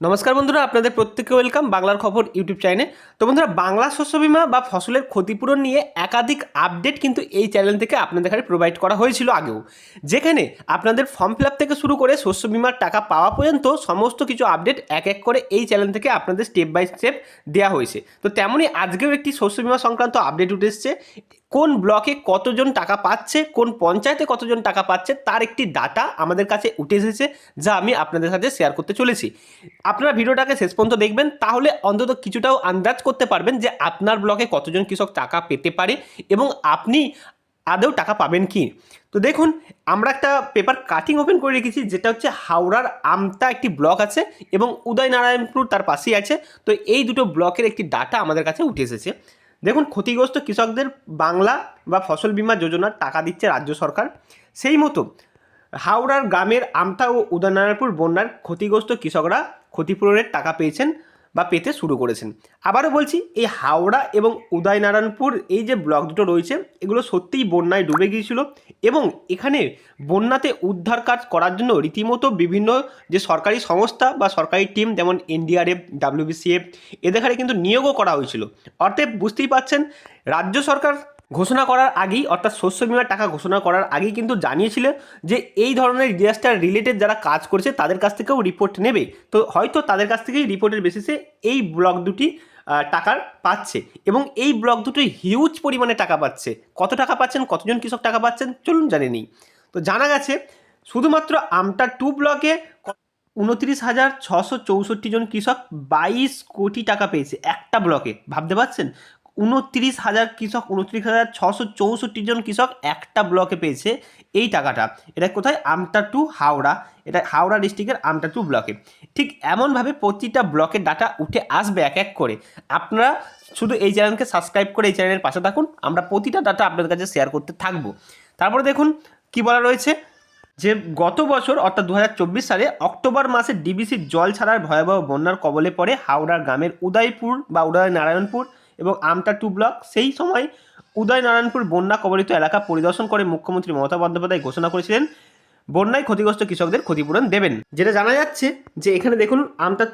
নমস্কার বন্ধুরা, আপনাদের প্রত্যেককে ওয়েলকাম বাংলার খবর ইউটিউব চ্যানেলে তো বন্ধুরা, বাংলা শস্য বিমা বা ফসলের ক্ষতিপূরণ নিয়ে একাধিক আপডেট কিন্তু এই চ্যানেল থেকে আপনাদের কাছে প্রোভাইড করা হয়েছিল আগেও। যেখানে আপনাদের ফর্ম ফিল থেকে শুরু করে শস্য বিমার টাকা পাওয়া পর্যন্ত সমস্ত কিছু আপডেট এক এক করে এই চ্যানেল থেকে আপনাদের স্টেপ বাই স্টেপ দেওয়া হয়েছে। তো তেমনই আজকেও একটি শস্য বিমা সংক্রান্ত আপডেট উঠে এসছে। কোন ব্লকে কতজন টাকা পাচ্ছে, কোন পঞ্চায়েতে কতজন টাকা পাচ্ছে, তার একটি ডাটা আমাদের কাছে উঠে এসেছে, যা আমি আপনাদের সাথে শেয়ার করতে চলেছি। আপনারা ভিডিওটাকে শেষ পর্যন্ত দেখবেন, তাহলে অন্তত কিছুটাও আন্দাজ করতে পারবেন যে আপনার ব্লকে কতজন কৃষক টাকা পেতে পারে এবং আপনি আদৌ টাকা পাবেন কি। তো দেখুন, আমরা একটা পেপার কাটিং ওপেন করে রেখেছি, যেটা হচ্ছে হাওড়ার আমতা একটি ব্লক আছে এবং উদয়নারায়ণপুর তার পাশেই আছে। তো এই দুটো ব্লকের একটি ডাটা আমাদের কাছে উঠে এসেছে। দেখুন, ক্ষতিগ্রস্ত কৃষকদের বাংলা বা ফসল বিমা যোজনার টাকা দিচ্ছে রাজ্য সরকার। সেই মতো হাওড়ার গ্রামের আমতা ও উদয়নারায়ণপুর বন্যার ক্ষতিগ্রস্ত কৃষকরা ক্ষতিপূরণের টাকা পেয়েছেন। বা পেতে শুরু করেছেন। আবারও বলছি, এই হাওড়া এবং উদয়নারায়ণপুর এই যে ব্লক দুটো রয়েছে, এগুলো সত্যিই বন্যায় ডুবে গিয়েছিল এবং এখানে বন্যাতে উদ্ধার কাজ করার জন্য রীতিমতো বিভিন্ন যে সরকারি সংস্থা বা সরকারি টিম যেমন এনডিআরএফ, ডাব্লিউবিসিএফ, এদের কিন্তু নিয়োগও করা হয়েছিল। অর্থে বুঝতেই পাচ্ছেন রাজ্য সরকার ঘোষণা করার আগেই, অর্থাৎ শস্য বিমার টাকা ঘোষণা করার আগেই কিন্তু জানিয়েছিল যে এই ধরনের ডিজাস্টার রিলেটেড যারা কাজ করছে, তাদের কাছ থেকেও রিপোর্ট নেবে। তো হয়তো তাদের কাছ থেকেই রিপোর্টের বেসিসে এই ব্লক দুটি টাকার পাচ্ছে এবং এই ব্লক দুটি হিউজ পরিমাণে টাকা পাচ্ছে। কত টাকা পাচ্ছেন, কতজন কৃষক টাকা পাচ্ছেন, চলুন জানে নিই। তো জানা গেছে, শুধুমাত্র আমটা টু ব্লকে উনত্রিশ হাজার ছশো চৌষট্টি জন কৃষক বাইশ কোটি টাকা পেয়েছে একটা ব্লকে ভাবতে পারছেন? উনত্রিশ হাজার কৃষক, উনত্রিশ হাজার ছশো চৌষট্টি জন কৃষক একটা ব্লকে পেয়েছে এই টাকাটা। এটা কোথায়? আমটা টু হাওড়া। এটা হাওড়া ডিস্ট্রিক্টের আমটা টু ব্লকে। ঠিক এমনভাবে প্রতিটা ব্লকের ডাটা উঠে আসবে এক এক করে। আপনারা শুধু এই চ্যানেলকে সাবস্ক্রাইব করে এই চ্যানেলের পাশে থাকুন। আমরা প্রতিটা ডাটা আপনাদের কাছে শেয়ার করতে থাকব। তারপরে দেখুন কি বলা রয়েছে যে গত বছর, অর্থাৎ দু হাজার চব্বিশ সালে অক্টোবর মাসে ডিবিসির জল ছাড়ার ভয়াবহ বন্যার কবলে পড়ে হাওড়ার গ্রামের উদয়পুর বা উদয় নারায়ণপুর এবং আমটা টু ব্লক সেই সময় উদয়নারায়ণপুর বন্যা কবলিত এলাকা পরিদর্শন করে মুখ্যমন্ত্রী মমতা বন্দ্যোপাধ্যায় ঘোষণা করেছিলেন বন্যায় ক্ষতিগ্রস্ত কৃষকদের ক্ষতিপূরণ দেবেন। যেটা জানা যাচ্ছে যে এখানে দেখুন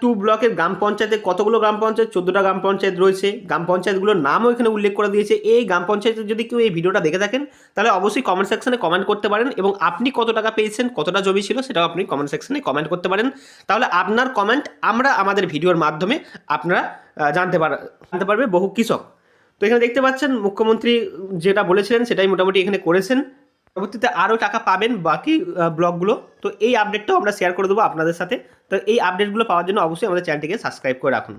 টু ব্লকের গ্রাম পঞ্চায়েতে কতগুলো গ্রাম পঞ্চায়েত? চোদ্দোটা গ্রাম পঞ্চায়েত রয়েছে। গ্রাম পঞ্চায়েতগুলোর নামও এখানে উল্লেখ করে দিয়েছে। এই গ্রাম পঞ্চায়েতের যদি কেউ এই ভিডিওটা দেখে থাকেন, তাহলে অবশ্যই কমেন্ট সেকশনে কমেন্ট করতে পারেন এবং আপনি কত টাকা পেয়েছেন, কতটা জমি ছিল সেটাও আপনি কমেন্ট সেকশনে কমেন্ট করতে পারেন। তাহলে আপনার কমেন্ট আমরা আমাদের ভিডিওর মাধ্যমে আপনারা জানতে পার, জানতে পারবে বহু কৃষক। তো এখানে দেখতে পাচ্ছেন, মুখ্যমন্ত্রী যেটা বলেছিলেন সেটাই মোটামুটি এখানে করেছেন। পরবর্তীতে আরও টাকা পাবেন বাকি ব্লগগুলো। তো এই আপডেটটাও আমরা শেয়ার করে দেবো আপনাদের সাথে। তো এই আপডেটগুলো পাওয়ার জন্য অবশ্যই আমাদের চ্যানেলটিকে সাবস্ক্রাইব করে রাখুন।